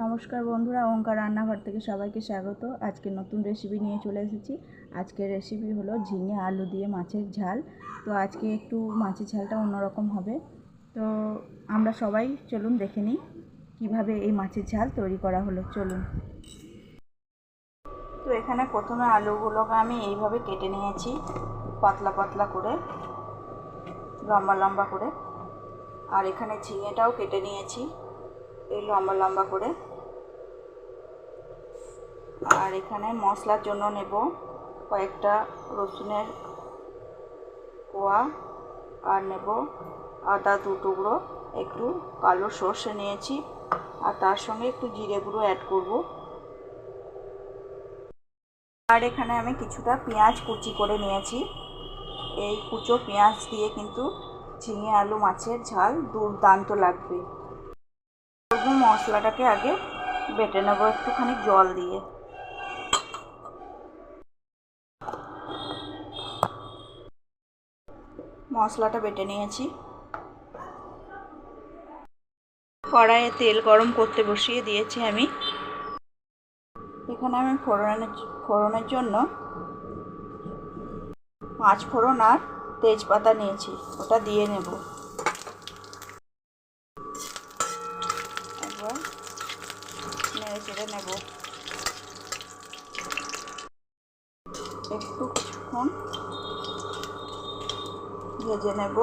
নমস্কার বন্ধুরা, ওঙ্কার রান্নাঘর থেকে সবাইকে স্বাগত। আজকে নতুন রেসিপি নিয়ে চলে এসেছি। আজকের রেসিপি হলো ঝিঙে আলু দিয়ে মাছের ঝাল। তো আজকে একটু মাছের ঝালটা অন্যরকম হবে। তো আমরা সবাই চলুন দেখে নিই কীভাবে এই মাছের ঝাল তৈরি করা হলো। চলুন। তো এখানে প্রথমে আলুগুলোকে আমি এইভাবে কেটে নিয়েছি, পাতলা পাতলা করে, লম্বা লম্বা করে। আর এখানে ঝিঙেটাও কেটে নিয়েছি। এই লম্বা লম্বা করে। আর এখানে মশলার জন্য নেব কয়েকটা রসুনের কোয়া আর নেব আদা দু টুকরো, একটু কালো সর্ষে নিয়েছি, আর তার সঙ্গে একটু জিরে গুঁড়ো অ্যাড করব। আর এখানে আমি কিছুটা পেঁয়াজ কুচি করে নিয়েছি। এই কুচো পেঁয়াজ দিয়ে কিন্তু ঝিঙে, আলু, মাছের ঝাল দুর্দান্ত লাগবে। মশলাটাকে আগে বেটে নেব, একটুখানি জল দিয়ে। মশলাটা বেটে নিয়েছি। কড়াইয়ে তেল গরম করতে বসিয়ে দিয়েছি আমি। এখানে আমি ফোড়নের ফোড়নের জন্য পাঁচ ফোড়ন আর তেজপাতা নিয়েছি, ওটা দিয়ে নেব একবার নেড়ে চেড়ে নেব একটু কিছুক্ষণ ভেজে নেব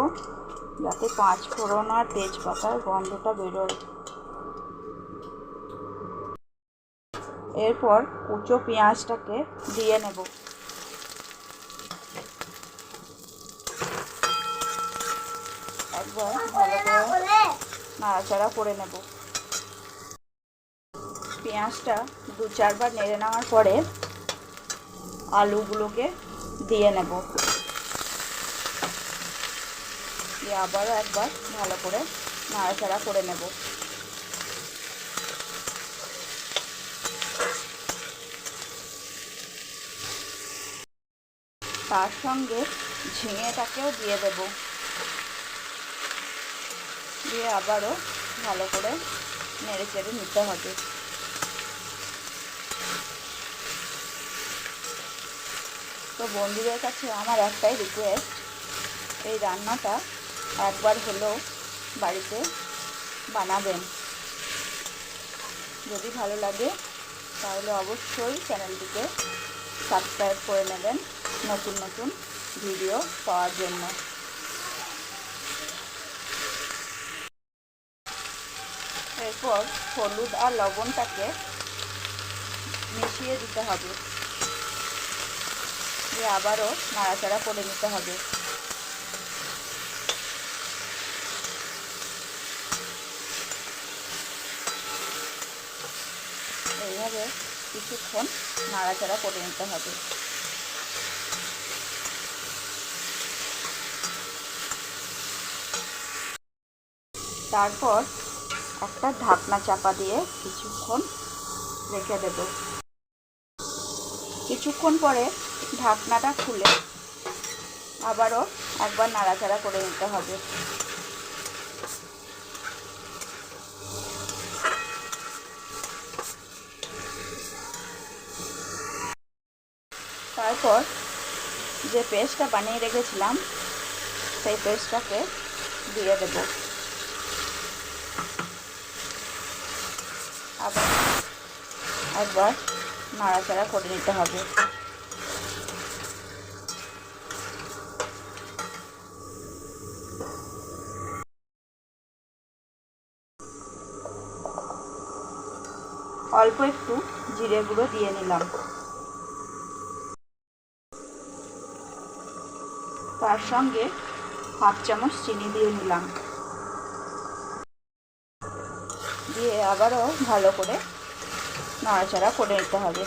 যাতে পাঁচ ফোড়ন আর তেজপাতার গন্ধটা বেরোয়। এরপর কুচো পেঁয়াজটাকে দিয়ে নেব। একবার ভালো করে নাড়াচাড়া করে নেব। পেঁয়াজটা দু চারবার নেড়ে নেওয়ার পরে আলুগুলোকে দিয়ে নেব। দিয়ে আবারও একবার ভালো করে নাড়াচাড়া করে নেব। তার সঙ্গে ঝিঙেটাকেও দিয়ে দেব। দিয়ে আবারও ভালো করে নেড়ে চেড়ে নিতে হবে। তো বন্ধুদের কাছে আমার একটাই রিকোয়েস্ট এই রান্নাটা একবার হলেও বাড়িতে বানাবেন। যদি ভালো লাগে, তাহলে অবশ্যই চ্যানেলটিকে সাবস্ক্রাইব করে নেবেন নতুন নতুন ভিডিও পাওয়ার জন্য। এরপর হলুদ আর লবণটাকে মিশিয়ে দিতে হবে। দিয়ে আবারও নাড়াচাড়া করে নিতে হবে। এইভাবে কিছুক্ষণ নাড়াচাড়া করে নিতে হবে। তারপর একটা ঢাকনা চাপা দিয়ে কিছুক্ষণ রেখে দেব। কিছুক্ষণ পরে ঢাকনাটা খুলে আবারও একবার নাড়াচাড়া করে নিতে হবে। তারপর যে পেস্টটা বানিয়ে রেখেছিলাম, সেই পেস্টটাকে দিয়ে দেব। আবার একবার নাড়াচাড়া করে নিতে হবে। অল্প একটু জিরে গুঁড়ো দিয়ে নিলাম। তার সঙ্গে হাফ চামচ চিনি দিয়ে নিলাম। দিয়ে আবারও ভালো করে নাড়াচাড়া করে নিতে হবে।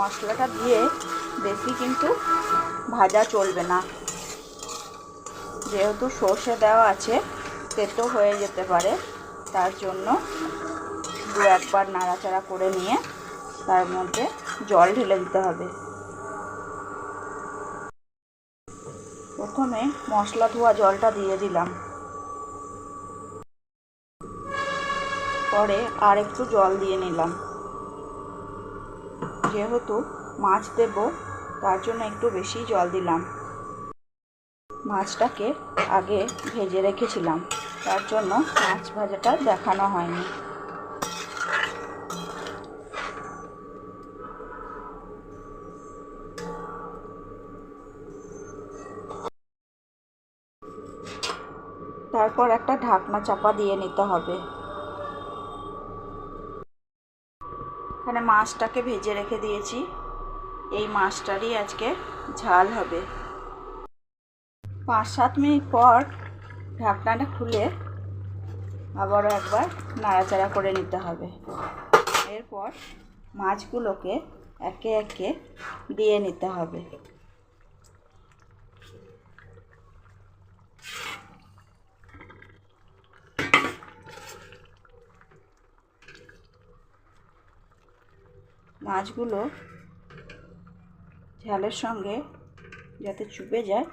মশলাটা দিয়ে বেশি কিন্তু ভাজা চলবে না। যেহেতু সর্ষে দেওয়া আছে, তেতো হয়ে যেতে পারে। তার জন্য দু একবার নাড়াচাড়া করে নিয়ে তার মধ্যে জল ঢেলে দিতে হবে। প্রথমে মশলা ধোয়া জলটা দিয়ে দিলাম। পরে আর একটু জল দিয়ে নিলাম। যেহেতু মাছ দেব, তার জন্য একটু বেশি জল দিলাম। মাছটাকে আগে ভেজে রেখেছিলাম। তার জন্য মাছ ভাজাটা দেখানো হয়নি। তারপর একটা ঢাকনা চাপা দিয়ে নিতে হবে। এখানে মাছটাকে ভেজে রেখে দিয়েছি। এই মাছটারই আজকে ঝাল হবে। পাঁচ সাত মিনিট পর ঢাকনাটা খুলে আবারও একবার নাড়াচাড়া করে নিতে হবে। এরপর মাছগুলোকে একে একে দিয়ে নিতে হবে। মাছগুলো ঝালের সঙ্গে যাতে চুপে যায়,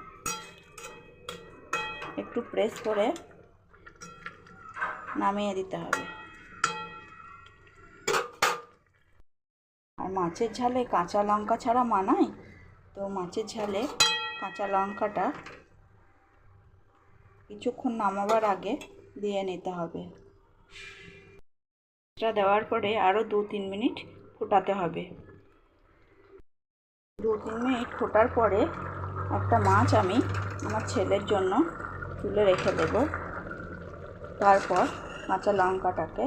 একটু প্রেস করে নামিয়ে দিতে হবে। আর মাছের ঝালে কাঁচা লঙ্কা ছাড়া মানায়? তো মাছের ঝালে কাঁচা লঙ্কাটা কিছুক্ষণ নামাবার আগে দিয়ে নিতে হবে। এটা দেওয়ার পরে আরও দু তিন মিনিট ফোটাতে হবে। দু তিন মিনিট ফোটার পরে একটা মাছ আমি আমার ছেলের জন্য তুলে রেখে দেব। তারপর কাঁচা লঙ্কাটাকে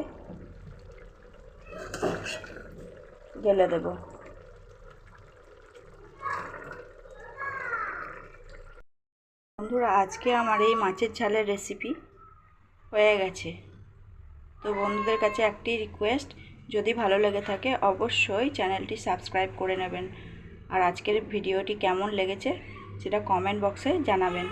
গেলে দেব। বন্ধুরা, আজকে আমার এই মাছের ঝালের রেসিপি হয়ে গেছে। তো বন্ধুদের কাছে একটি রিকোয়েস্ট যদি ভালো লেগে থাকে, অবশ্যই চ্যানেলটি সাবস্ক্রাইব করে নেবেন। আর আজকের ভিডিওটি কেমন লেগেছে, সেটা কমেন্ট বক্সে জানাবেন।